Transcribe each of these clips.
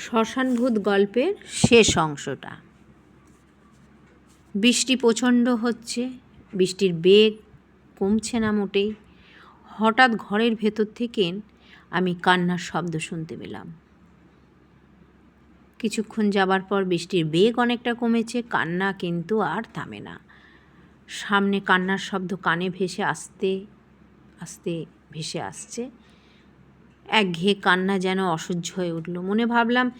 শ্মশানভূত গল্পের শেষ অংশটা। বৃষ্টি প্রচণ্ড হচ্ছে, বৃষ্টির বেগ কমছে না মোটেই। হঠাৎ ঘরের ভেতর থেকে আমি কান্নার শব্দ শুনতে পেলাম। কিছুক্ষণ যাবার পর বৃষ্টির বেগ অনেকটা কমেছে, কান্না কিন্তু আর থামে না। সামনে কান্নার শব্দ কানে ভেসে আসতে আসতে ভেসে আসছে। একঘেয়ে কান্না যেন অসহ্য হয়ে উঠল। মনে ভাবলাম,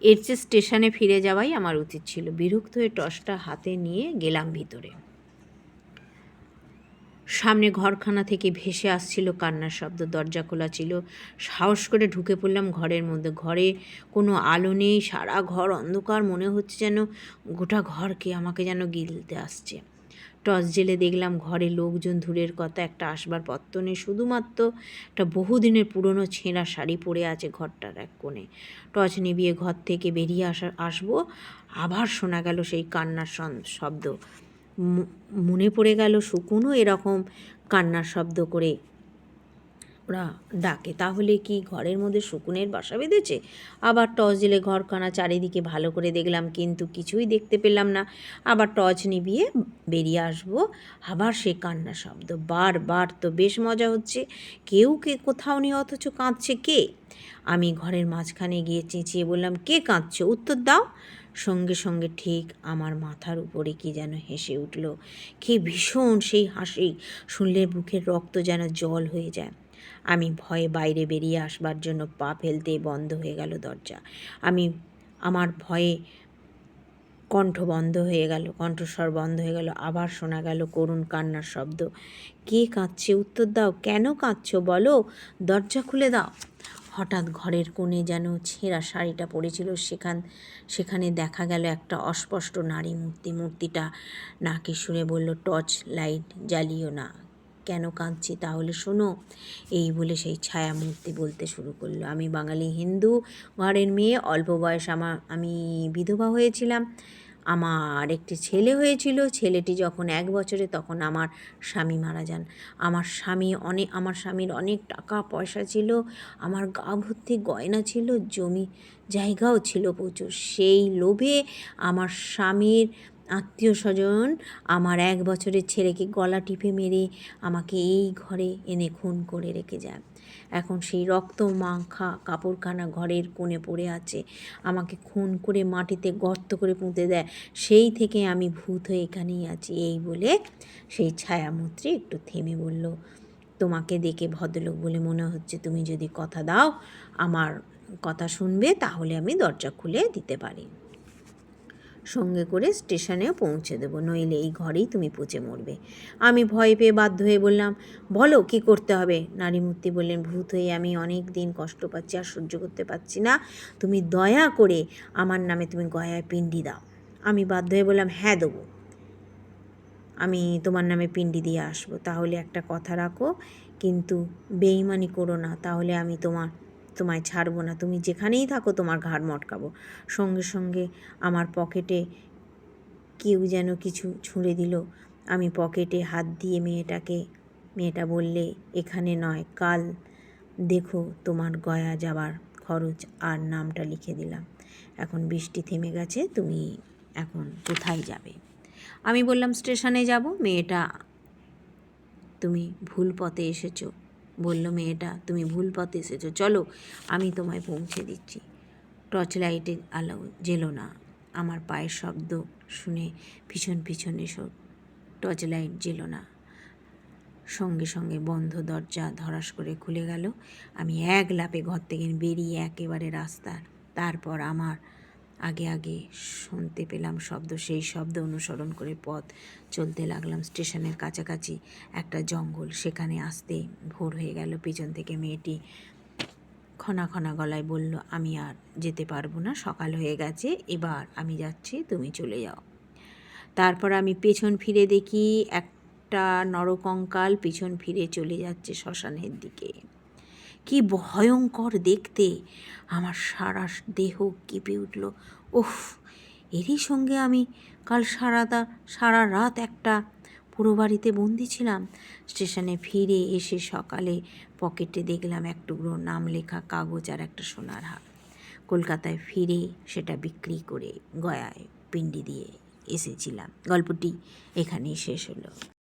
এর চেয়ে স্টেশনে ফিরে যাওয়াই আমার উচিত ছিল। বিরক্ত হয়ে টসটা হাতে নিয়ে গেলাম ভিতরে। সামনে ঘরখানা থেকে ভেসে আসছিল কান্নার শব্দ। দরজা খোলা ছিল। সাহস করে ঢুকে পড়লাম ঘরের মধ্যে। ঘরে কোনো আলো নেই। সারা ঘর অন্ধকার। মনে হচ্ছে যেন গোটা ঘরকে আমাকে যেন গিলতে আসছে। টর্চ জেলে দেখলাম ঘরে লোকজন দূরের কথা, একটা আসবার পত্র নেই। শুধুমাত্র একটা বহুদিনের পুরনো ছেঁড়া শাড়ি পরে আছে ঘরটার এক কোণে। টর্চ নিবিয়ে ঘর থেকে বেরিয়ে আসা, আসব, আবার শোনা গেল সেই কান্নার শব্দ। মনে পড়ে গেল শুকুনও এরকম কান্নার শব্দ করে ওরা ডাকে। তাহলে কি ঘরের মধ্যে শকুনের বাসা বেঁধেছে? আবার টর্চ জেলে ঘরখানা চারিদিকে ভালো করে দেখলাম, কিন্তু কিছুই দেখতে পেলাম না। আবার টর্চ নিভিয়ে বেরিয়ে আসব। আবার সে কান্না শব্দ। বারবার তো বেশ মজা হচ্ছে। কেউ কে কোথাও নেই, অথচ কাঁদছে কে? আমি ঘরের মাঝখানে গিয়ে চেঁচিয়ে বললাম, কে কাঁদছো? উত্তর দাও। সঙ্গে সঙ্গে ঠিক আমার মাথার উপরে কি যেন হেসে উঠল। কি ভীষণ সেই হাসি। শুনলে বুকের রক্ত যেন জল হয়ে যায়। আমি ভয়ে বাইরে বেরিয়ে আসবার জন্য পা ফেলতে বন্ধ হয়ে গেল দরজা। আমি, আমার ভয়ে কণ্ঠ বন্ধ হয়ে গেল, কণ্ঠস্বর বন্ধ হয়ে গেল, আবার শোনা গেল করুণ কান্নার শব্দ। কে কাঁদছে? উত্তর দাও। কেন কাঁদছো? বলো। দরজা খুলে দাও। হঠাৎ ঘরের কোণে যেন ছেঁড়া শাড়িটা পড়েছিল। সেখান, সেখানে দেখা গেল একটা অস্পষ্ট নারী মূর্তি। মূর্তিটা নাকে সুরে বলল, টর্চ লাইট জ্বালিও না। কেন কাঁদছি তাহলে শোনো। এই বলে সেই ছায়া মূর্তি বলতে শুরু করল। আমি বাঙালি হিন্দু, ঘরের মেয়ে, অল্প বয়স আমার আমি বিধবা হয়েছিলাম। আমার একটি ছেলে হয়েছিল। ছেলেটি যখন এক বছরে তখন আমার স্বামী মারা যান। আমার স্বামী অনেক আমার স্বামীর অনেক টাকা পয়সা ছিল। আমার গা ভর্তি গয়না ছিল, জমি জায়গাও ছিল প্রচুর। সেই লোভে আমার স্বামীর আত্মীয় স্বজন আমার এক বছরের ছেলেকে গলা টিপে মেরে আমাকে এই ঘরে এনে খুন করে রেখে যায়। এখন সেই রক্ত মাখা কাপড়খানা ঘরের কোণে পড়ে আছে, আমাকে খুন করে মাটিতে গর্ত করে পুঁতে দেয়। সেই থেকে আমি ভূত হয়ে এখানেই আছি, এই বলে সেই ছায়ামূর্তি একটু থেমে বলল, তোমাকে দেখে ভদ্রলোক বলে মনে হচ্ছে তুমি যদি কথা দাও, আমার কথা শুনবে, তাহলে আমি দরজা খুলে দিতে পারি। সঙ্গে করে স্টেশনেও পৌঁছে দেবো, নইলে এই ঘরেই তুমি পচে মরবে। আমি ভয় পেয়ে বাধ্য হয়ে বললাম, বলো, কি করতে হবে? নারী মূর্তি বললেন, ভূত হয়ে আমি অনেক দিন কষ্ট পাচ্ছি আর সহ্য করতে পারছি না। তুমি দয়া করে আমার নামে তুমি গয়ায় পিণ্ডি দাও। আমি বাধ্য হয়ে বললাম হ্যাঁ দেবো। আমি তোমার নামে পিণ্ডি দিয়ে আসব। তাহলে একটা কথা রাখো, কিন্তু বেইমানি করো না। তাহলে আমি তোমার তোমায় ছাড়বো না। তুমি যেখানেই থাকো তোমার ঘাড় মটকাবো। সঙ্গে সঙ্গে আমার পকেটে কেউ যেন কিছু ছুঁড়ে দিল। আমি পকেটে হাত দিয়ে মেয়েটাকে, মেয়েটা বললে, এখানে নয়, কাল দেখো তোমার গয়া যাবার খরচ। আর নামটা লিখে দিলাম। এখন বৃষ্টি থেমে গেছে, তুমি এখন কোথায় যাবে? আমি বললাম, স্টেশনে যাব। মেয়েটা, তুমি ভুল পথে এসেছ। বলল, মেয়েটা, তুমি ভুল পথে এসেছ। চলো, আমি তোমায় পৌঁছে দিচ্ছি। টর্চ লাইটের আলো জেলো না। আমার পায়ের শব্দ শুনে পিছন পিছন এসো টর্চ লাইট জেলো না। সঙ্গে সঙ্গে বন্ধ দরজা ধরাস করে খুলে গেল। আমি এক লাপে ঘর থেকে বেরিয়ে একেবারে রাস্তার, তারপর আমার আগে আগে শুনতে পেলাম শব্দ, সেই শব্দ অনুসরণ করে পথ চলতে লাগলাম স্টেশনের কাছাকাছি একটা জঙ্গল। সেখানে আসতে ভোর হয়ে গেল। পিছন থেকে মেয়েটি খনা খনা গলায় বলল, আমি আর যেতে পারব না, সকাল হয়ে গেছে, এবার আমি যাচ্ছি, তুমি চলে যাও। তারপর আমি পেছন ফিরে দেখি একটা নরকঙ্কাল পিছন ফিরে চলে যাচ্ছে শ্মশানের দিকে। কি ভয়ঙ্কর দেখতে। আমার সারা দেহ কেঁপে উঠল। উফ, এরই সঙ্গে আমি কাল সারাটা সারা রাত একটা পুরো বাড়িতে বন্দি ছিলাম। স্টেশনে ফিরে এসে সকালে পকেটে দেখলাম এক টুকরো নাম লেখা কাগজ আর একটা সোনার হার। কলকাতায় ফিরে সেটা বিক্রি করে গয়ায় পিন্ডি দিয়ে এসেছিলাম। গল্পটি এখানেই শেষ হলো।